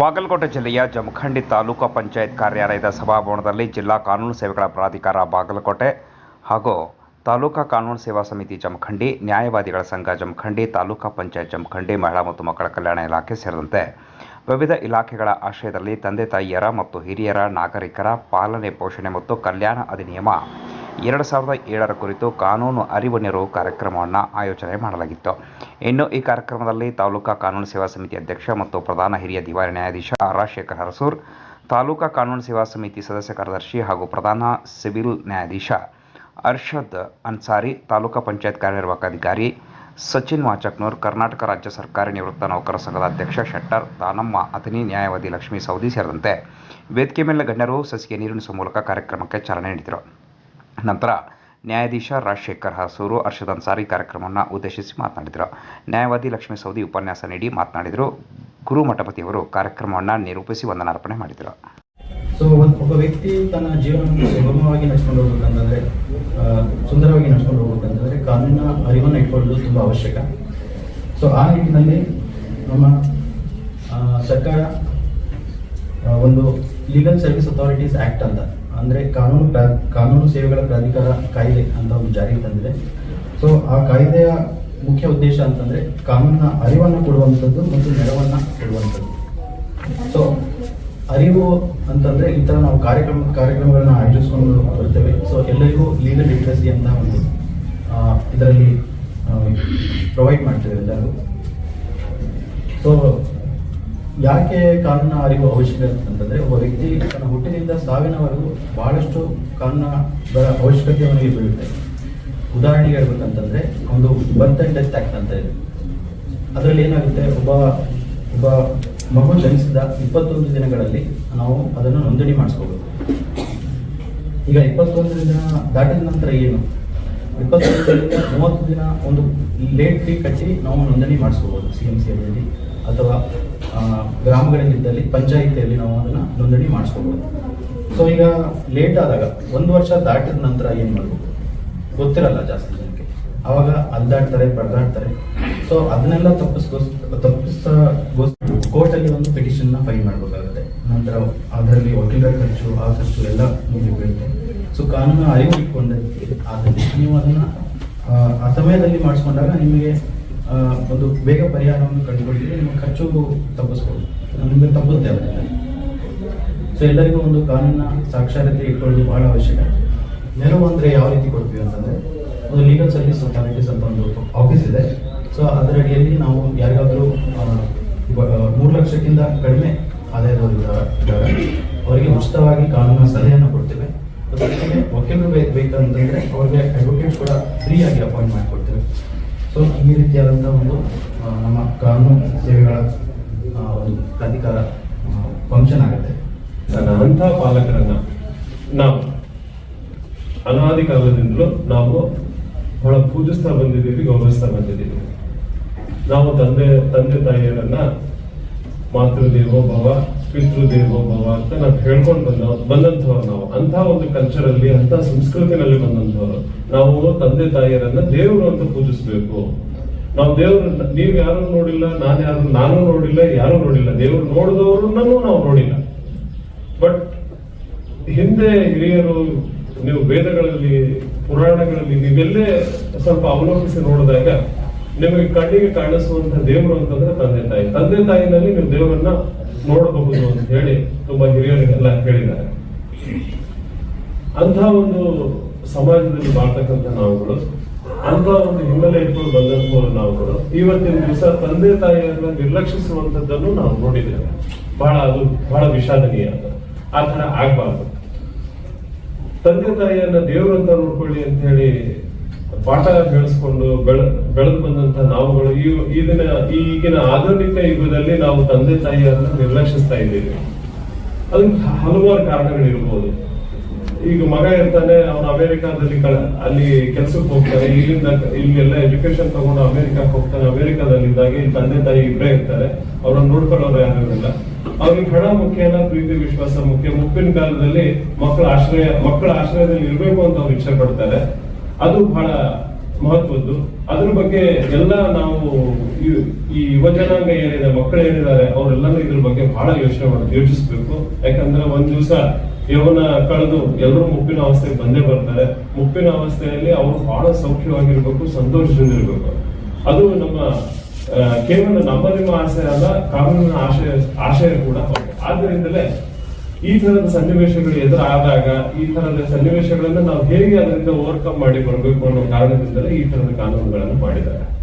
ಬಾಗಲಕೋಟೆ ಜಿಲ್ಲೆಯ ಜಮಖಂಡಿ ತಾಲೂಕು ಪಂಚಾಯತ್ ಕಾರ್ಯಾಲಯದ ಸಭಾಭವನದಲ್ಲಿ ಜಿಲ್ಲಾ ಕಾನೂನು ಸೇವೆಗಳ ಪ್ರಾಧಿಕಾರ ಬಾಗಲಕೋಟೆ ಹಾಗೂ ತಾಲೂಕಾ ಕಾನೂನು ಸೇವಾ ಸಮಿತಿ ಜಮಖಂಡಿ, ನ್ಯಾಯವಾದಿಗಳ ಸಂಘ ಜಮಖಂಡಿ, ತಾಲೂಕಾ ಪಂಚಾಯತ್ ಜಮಖಂಡಿ, ಮಹಿಳಾ ಮತ್ತು ಮಕ್ಕಳ ಕಲ್ಯಾಣ ಇಲಾಖೆ ಸೇರಿದಂತೆ ವಿವಿಧ ಇಲಾಖೆಗಳ ಆಶ್ರಯದಲ್ಲಿ ತಂದೆ ತಾಯಿಯರ ಮತ್ತು ಹಿರಿಯರ ನಾಗರಿಕರ ಪಾಲನೆ ಪೋಷಣೆ ಮತ್ತು ಕಲ್ಯಾಣ ಅಧಿನಿಯಮ ಎರಡು ಸಾವಿರದ ಏಳರ ಕುರಿತು ಕಾನೂನು ಅರಿವು ನೆರವು ಕಾರ್ಯಕ್ರಮವನ್ನು ಆಯೋಜನೆ ಮಾಡಲಾಗಿತ್ತು. ಇನ್ನು ಈ ಕಾರ್ಯಕ್ರಮದಲ್ಲಿ ತಾಲೂಕಾ ಕಾನೂನು ಸೇವಾ ಸಮಿತಿ ಅಧ್ಯಕ್ಷ ಮತ್ತು ಪ್ರಧಾನ ಹಿರಿಯ ದಿವಾಳಿ ನ್ಯಾಯಾಧೀಶ ರಾಜಶೇಖರ್ ಹರಸೂರ್, ತಾಲೂಕಾ ಕಾನೂನು ಸೇವಾ ಸಮಿತಿ ಸದಸ್ಯ ಕಾರ್ಯದರ್ಶಿ ಹಾಗೂ ಪ್ರಧಾನ ಸಿವಿಲ್ ನ್ಯಾಯಾಧೀಶ ಅರ್ಷದ್ ಅನ್ಸಾರಿ, ತಾಲೂಕಾ ಪಂಚಾಯತ್ ಕಾರ್ಯನಿರ್ವಾಹಕ ಅಧಿಕಾರಿ ಸಚಿನ್ ವಾಚಕ್ನೂರ್, ಕರ್ನಾಟಕ ರಾಜ್ಯ ಸರ್ಕಾರಿ ನಿವೃತ್ತ ನೌಕರ ಸಂಘದ ಅಧ್ಯಕ್ಷ ಶೆಟ್ಟರ್ ದಾನಮ್ಮ ಅತನಿ ನ್ಯಾಯವಾದಿ ಲಕ್ಷ್ಮೀ ಸೌದಿ ಸೇರಿದಂತೆ ವೇದಿಕೆ ಮೇಲೆ ಗಣ್ಯರು ಸಸಿಗೆ ನೀರುಣಿಸುವ ಮೂಲಕ ಕಾರ್ಯಕ್ರಮಕ್ಕೆ ಚಾಲನೆ ನೀಡಿದರು. ನಂತರ ನ್ಯಾಯಾಧೀಶ ರಾಜಶೇಖರ್ ಹಾಸೂರು ಅರ್ಷದ್ ಅನ್ಸಾರಿ ಕಾರ್ಯಕ್ರಮವನ್ನು ಉದ್ದೇಶಿಸಿ ಮಾತನಾಡಿದರು. ನ್ಯಾಯವಾದಿ ಲಕ್ಷ್ಮೀ ಸೌದಿ ಉಪನ್ಯಾಸ ನೀಡಿ ಮಾತನಾಡಿದರು. ಗುರು ಮಠಪತಿಯವರು ಕಾರ್ಯಕ್ರಮವನ್ನು ನಿರೂಪಿಸಿ ವಂದನಾರ್ಪಣೆ ಮಾಡಿದರು. ಸೊ ಒಬ್ಬ ವ್ಯಕ್ತಿ ತನ್ನ ಜೀವನವನ್ನು ಸುಗಮವಾಗಿ ನಡ್ಸ್ಕೊಂಡು ಹೋಗ್ಬೇಕಂತಂದ್ರೆ ಸುಂದರವಾಗಿ ನಡ್ಸ್ಕೊಂಡು ಹೋಗ್ಬೇಕಂತಂದ್ರೆ ಕಾನೂನಿನ ಅರಿವನ್ನು ಇಟ್ಕೊಳ್ಳೋದು ತುಂಬಾ ಅವಶ್ಯಕ. ಸೊ ಆ ನಿಟ್ಟಿನಲ್ಲಿ ನಮ್ಮ ಸರ್ಕಾರ ಒಂದು ಲೀಗಲ್ ಸರ್ವಿಸ್ ಅಥಾರಿಟೀಸ್ ಆಕ್ಟ್ ಅಂತ ಅಂದ್ರೆ ಕಾನೂನು ಪ್ರಾ- ಕಾನೂನು ಸೇವೆಗಳ ಪ್ರಾಧಿಕಾರ ಕಾಯ್ದೆ ಅಂತ ಒಂದು ಜಾರಿಗೆ ತಂದಿದೆ. ಸೊ ಆ ಕಾಯ್ದೆಯ ಮುಖ್ಯ ಉದ್ದೇಶ ಅಂತಂದ್ರೆ ಕಾನೂನಿನ ಅರಿವನ್ನು ಕೊಡುವಂಥದ್ದು ಮತ್ತು ನೆರವನ್ನು ಕೊಡುವಂಥದ್ದು. ಸೊ ಅರಿವು ಅಂತಂದ್ರೆ ಈ ತರ ನಾವು ಕಾರ್ಯಕ್ರಮ, ಕಾರ್ಯಕ್ರಮಗಳನ್ನ ಆಯೋಜಿಸ್ಕೊಂಡು ಬರ್ತೇವೆ. ಸೊ ಎಲ್ಲರಿಗೂ ಲೀಗಲ್ ಲಿಟ್ರಸಿ ಅಂತ ಒಂದು ಇದರಲ್ಲಿ ಪ್ರೊವೈಡ್ ಮಾಡ್ತೇವೆ ಎಲ್ಲರಿಗೂ. ಸೊ ಯಾಕೆ ಕಾನೂನ ಅರಿವು ಅವಶ್ಯಕ ಅಂತಂದ್ರೆ ಒಬ್ಬ ವ್ಯಕ್ತಿ ತನ್ನ ಹುಟ್ಟಿನಿಂದ ಸಾವಿನವರೆಗೂ ಬಹಳಷ್ಟು ಕಾನೂನುಗಳ ಅವಶ್ಯಕತೆ ಅವನಿಗೆ ಬೀಳುತ್ತೆ. ಉದಾಹರಣೆಗೆ ಹೇಳ್ಬೇಕಂತಂದ್ರೆ, ಒಂದು ಬರ್ತ್ ಅಂಡ್ ಡೆತ್ ಆಕ್ಟ್ ಅಂತ ಇದೆ. ಅದರಲ್ಲಿ ಏನಾಗುತ್ತೆ? ಒಬ್ಬ ಒಬ್ಬ ಮಗು ಜನಿಸಿದ ಇಪ್ಪತ್ತೊಂದು ದಿನಗಳಲ್ಲಿ ನಾವು ಅದನ್ನು ನೋಂದಣಿ ಮಾಡಿಸ್ಕೋಬೇಕು. ಈಗ ಇಪ್ಪತ್ತೊಂದು ದಿನ ದಾಟಿದ ನಂತರ ಏನು? ಇಪ್ಪತ್ತೊಂದು ದಿನದಿಂದ ಮೂವತ್ತು ದಿನ ಒಂದು ಲೇಟ್ ಫೀ ಕಟ್ಟಿ ನಾವು ನೋಂದಣಿ ಮಾಡಿಸ್ಕೋಬೋದು ಸಿ ಎಂ ಸಿ ಅಥವಾ ಆ, ಗ್ರಾಮಗಳಲ್ಲಿದ್ದಲ್ಲಿ ಪಂಚಾಯಿತಿಯಲ್ಲಿ ನಾವು ಅದನ್ನು ನೋಂದಣಿ ಮಾಡಿಸ್ಕೊಬೋದು. ಸೊ ಈಗ ಲೇಟ್ ಆದಾಗ ಒಂದು ವರ್ಷ ದಾಟಿದ ನಂತರ ಏನು ಮಾಡಬೇಕು ಗೊತ್ತಿರಲ್ಲ ಜಾಸ್ತಿ ಜನಕ್ಕೆ. ಆವಾಗ ಅಲ್ದಾಡ್ತಾರೆ ಬಡ್ದಾಡ್ತಾರೆ ಸೊ ಅದನ್ನೆಲ್ಲ ತಪ್ಪಿಸ್ಕೋಸ್ ಕೋರ್ಟ್ ಕೋರ್ಟಲ್ಲಿ ಒಂದು ಪಿಟಿಷನ್ನ ಫೈಲ್ ಮಾಡಬೇಕಾಗುತ್ತೆ. ನಂತರ ಅದರಲ್ಲಿ ವಕೀಲರ ಖರ್ಚು ಆ ಖರ್ಚು ಎಲ್ಲ ನಿಮಗೆ ಬೀಳುತ್ತೆ ಸೊ ಕಾನೂನು ಅರಿವು ಇಟ್ಕೊಂಡಂತೆ. ಆದರೆ ನೀವು ಅದನ್ನ ಆ, ಸಮಯದಲ್ಲಿ ಮಾಡಿಸ್ಕೊಂಡಾಗ ನಿಮಗೆ ಒಂದು ಬೇಗ ಪರಿಹಾರವನ್ನು ಕಂಡುಕೊಂಡಿದ್ರೆ ನಿಮ್ಮ ಖರ್ಚು ತಪ್ಪಿಸ್ಬೋದು ನಿಮಗೆ ತಪ್ಪುತ್ತೆ ಅದರಿಂದ ಸೊ ಎಲ್ಲರಿಗೂ ಒಂದು ಕಾನೂನಿನ ಸಾಕ್ಷರತೆ ಇಟ್ಕೊಳ್ಳೋದು ಬಹಳ ಅವಶ್ಯಕ. ನೆರವು ಅಂದರೆ ಯಾವ ರೀತಿ ಕೊಡ್ತೀವಿ ಅಂತಂದರೆ, ಒಂದು ಲೀಗಲ್ ಸರ್ವಿಸ್ ಅಥಾರಿಟೀಸ್ ಅಂತ ಒಂದು ಆಫೀಸ್ ಇದೆ. ಸೊ ಅದರ ಅಡಿಯಲ್ಲಿ ನಾವು ಯಾರಿಗಾದರೂ ಮೂರು ಲಕ್ಷಕ್ಕಿಂತ ಕಡಿಮೆ ಆದಾಯದವರು ಇದ್ದಾರೆ- ಅವರಿಗೆ ಉಚಿತವಾಗಿ ಕಾನೂನಿನ ಸಲಹೆಯನ್ನು ಕೊಡ್ತೇವೆ. ಜೊತೆಗೆ ವಕೀಲರು ಬೇಕು ಬೇಕಂತಂದ್ರೆ ಅವರಿಗೆ ಅಡ್ವೊಕೇಟ್ಸ್ ಕೂಡ ಫ್ರೀಯಾಗಿ ಅಪಾಯಿಂಟ್ ಮಾಡಿಕೊಡ್ತೇವೆ. ಸೊ, ಈ ರೀತಿಯಾದಂಥ ಒಂದು ನಮ್ಮ ಕಾನೂನು ಸೇವೆಗಳ ಒಂದು ಪ್ರಾಧಿಕಾರ ಫಂಕ್ಷನ್ ಆಗುತ್ತೆ. ಅಂಥ ಪಾಲಕರನ್ನ ನಾವು ಅನಾದಿ ಕಾಲದಿಂದಲೂ ನಾವು ಬಹಳ ಪೂಜಿಸ್ತಾ ಬಂದಿದ್ದೀವಿ, ಗೌರವಿಸ್ತಾ ಬಂದಿದ್ದೀವಿ. ನಾವು ತಂದೆ ತಂದೆ ತಾಯಿಯರನ್ನ ಮಾತೃದೇವೋ ಭವ ಪಿತೃದೇವೋ ಭವ ಅಂತ ನಾವು ಹೇಳ್ಕೊಂಡು ಬಂದ ಬಂದಂಥವ್ರು ನಾವು. ಅಂತ ಒಂದು ಕಲ್ಚರ್ ಅಲ್ಲಿ ಅಂತ ಸಂಸ್ಕೃತಿನಲ್ಲಿ ಬಂದಂಥವ್ರು. ನಾವು ತಂದೆ ತಾಯಿಯರನ್ನ ದೇವರು ಅಂತ ಪೂಜಿಸ್ಬೇಕು. ನಾವು ದೇವ್ರನ್ನ ನೀವ್ ಯಾರು ನೋಡಿಲ್ಲ, ನಾನು ಯಾರು ನಾನು ನೋಡಿಲ್ಲ, ಯಾರು ನೋಡಿಲ್ಲ. ದೇವ್ರು ನೋಡಿದವ್ರನ್ನೂ ನಾವು ನೋಡಿಲ್ಲ. ಬಟ್ ಹಿಂದೆ ಹಿರಿಯರು, ನೀವು ವೇದಗಳಲ್ಲಿ, ಪುರಾಣಗಳಲ್ಲಿ ನೀವೆಲ್ಲೇ ಸ್ವಲ್ಪ ಅವಲೋಕಿಸಿ ನೋಡಿದಾಗ ನಿಮಗೆ ಕಣ್ಣಿಗೆ ಕಾಣಿಸುವಂತ ದೇವರು ಅಂತಂದ್ರೆ ತಂದೆ ತಾಯಿ. ತಂದೆ ತಾಯಿನಲ್ಲಿ ನೀವು ದೇವರನ್ನ ನೋಡಬಹುದು ಅಂತ ಹೇಳಿ ತುಂಬಾ ಹಿರಿಯರಿಗೆಲ್ಲ ಹೇಳಿದ್ದಾರೆ. ಅಂತ ಒಂದು ಸಮಾಜದಲ್ಲಿ ಬಾಳ್ತಕ್ಕಂತ ನಾವುಗಳು ಅಂತ ಒಂದು ಹಿನ್ನೆಲೆ ಇಟ್ಕೊಂಡು ಬಂದಂತ ನಾವುಗಳು, ಇವತ್ತಿನ ದಿವಸ ತಂದೆ ತಾಯಿಯನ್ನ ನಿರ್ಲಕ್ಷಿಸುವಂತದ್ದನ್ನು ನಾವು ನೋಡಿದ್ದೇವೆ. ಬಹಳ ಅದು ಬಹಳ ವಿಷಾದನೀಯ ಅಂತ. ಆ ತರ ಆಗ್ಬಾರ್ದು. ತಂದೆ ತಾಯಿಯನ್ನ ದೇವರಂತ ನೋಡ್ಕೊಳ್ಳಿ ಅಂತ ಹೇಳಿ ಪಾಠ ಬೆಳೆಸ್ಕೊಂಡು ಬೆಳ ಬೆಳೆದು ಬಂದಂತ ನಾವುಗಳು ಈ ಈಗಿನ ಆಧುನಿಕ ಯುಗದಲ್ಲಿ ನಾವು ತಂದೆ ತಾಯಿಯನ್ನ ನಿರ್ಲಕ್ಷಿಸ್ತಾ ಇದ್ದೀವಿ. ಅದಕ್ಕೆ ಹಲವಾರು ಕಾರಣಗಳಿರ್ಬೋದು. ಈಗ ಮಗ ಇರ್ತಾನೆ, ಅವನು ಅಮೆರಿಕಾದಲ್ಲಿ ಅಲ್ಲಿ ಕೆಲ್ಸಕ್ಕೆ ಹೋಗ್ತಾನೆ, ಇಲ್ಲಿಂದ ಇಲ್ಲೆಲ್ಲ ಎಜುಕೇಶನ್ ತಗೊಂಡು ಅಮೆರಿಕಕ್ಕೆ ಹೋಗ್ತಾನೆ ಅಮೆರಿಕಾದಲ್ಲಿ ಇದ್ದಾಗ ಇಲ್ಲಿ ತಂದೆ ತಾಯಿ ಇಬ್ಬರೇ ಇರ್ತಾರೆ. ಅವ್ರನ್ನ ನೋಡ್ಕೊಳ್ಳೋರು ಯಾರು ಇರಲ್ಲ. ಅವ್ರಿಗೆ ಹಣ ಮುಖ್ಯನ ಪ್ರೀತಿ, ವಿಶ್ವಾಸ ಮುಖ್ಯ. ಮುಪ್ಪಿನ ಕಾಲದಲ್ಲಿ ಮಕ್ಕಳ ಆಶ್ರಯ, ಮಕ್ಕಳ ಆಶ್ರಯದಲ್ಲಿ ಇರಬೇಕು ಅಂತ ಅವ್ರು ಇಚ್ಛೆ ಪಡ್ತಾರೆ. ಅದು ಬಹಳ ಮಹತ್ವದ್ದು. ಅದ್ರ ಬಗ್ಗೆ ಎಲ್ಲ ನಾವು ಈ- ಯುವ ಜನಾಂಗ ಏನಿದೆ ಮಕ್ಕಳು ಏನಿದ್ದಾರೆ ಅವರೆಲ್ಲರೂ ಇದ್ರ ಬಗ್ಗೆ ಬಹಳ ಯೋಚನೆ ಮಾಡಿ, ಯೋಚಿಸ್ಬೇಕು. ಯಾಕಂದ್ರೆ ಒಂದ್ ದಿವಸ ಯವನ ಕಳೆದು ಎಲ್ಲರೂ ಮುಪ್ಪಿನ ಅವಸ್ಥೆಗೆ ಬಂದೇ ಬರ್ತಾರೆ. ಮುಪ್ಪಿನ ಅವಸ್ಥೆಯಲ್ಲಿ ಅವರು ಬಹಳ ಸೌಖ್ಯವಾಗಿರ್ಬೇಕು ಸಂತೋಷದಿಂದಿರ್ಬೇಕು ಅದು ನಮ್ಮ ಕೇವಲ ನಮ್ಮ ನಿಮ್ಮ ಆಸೆ ಅಲ್ಲ, ಕಾನೂನಿನ ಆಶಯ ಆಶಯ ಕೂಡ. ಆದ್ದರಿಂದಲೇ ಈ ತರದ ಸನ್ನಿವೇಶಗಳು ಎದುರಾದಾಗ ಈ ತರದ ಸನ್ನಿವೇಶಗಳನ್ನ ನಾವು ಹೇಗೆ ಅದರಿಂದ ಓವರ್ಕಮ್ ಮಾಡಿ ಬರಬೇಕು ಅನ್ನೋ ಕಾರಣದಿಂದಲೇ ಈ ತರದ ಕಾನೂನುಗಳನ್ನು ಮಾಡಿದ್ದಾರೆ.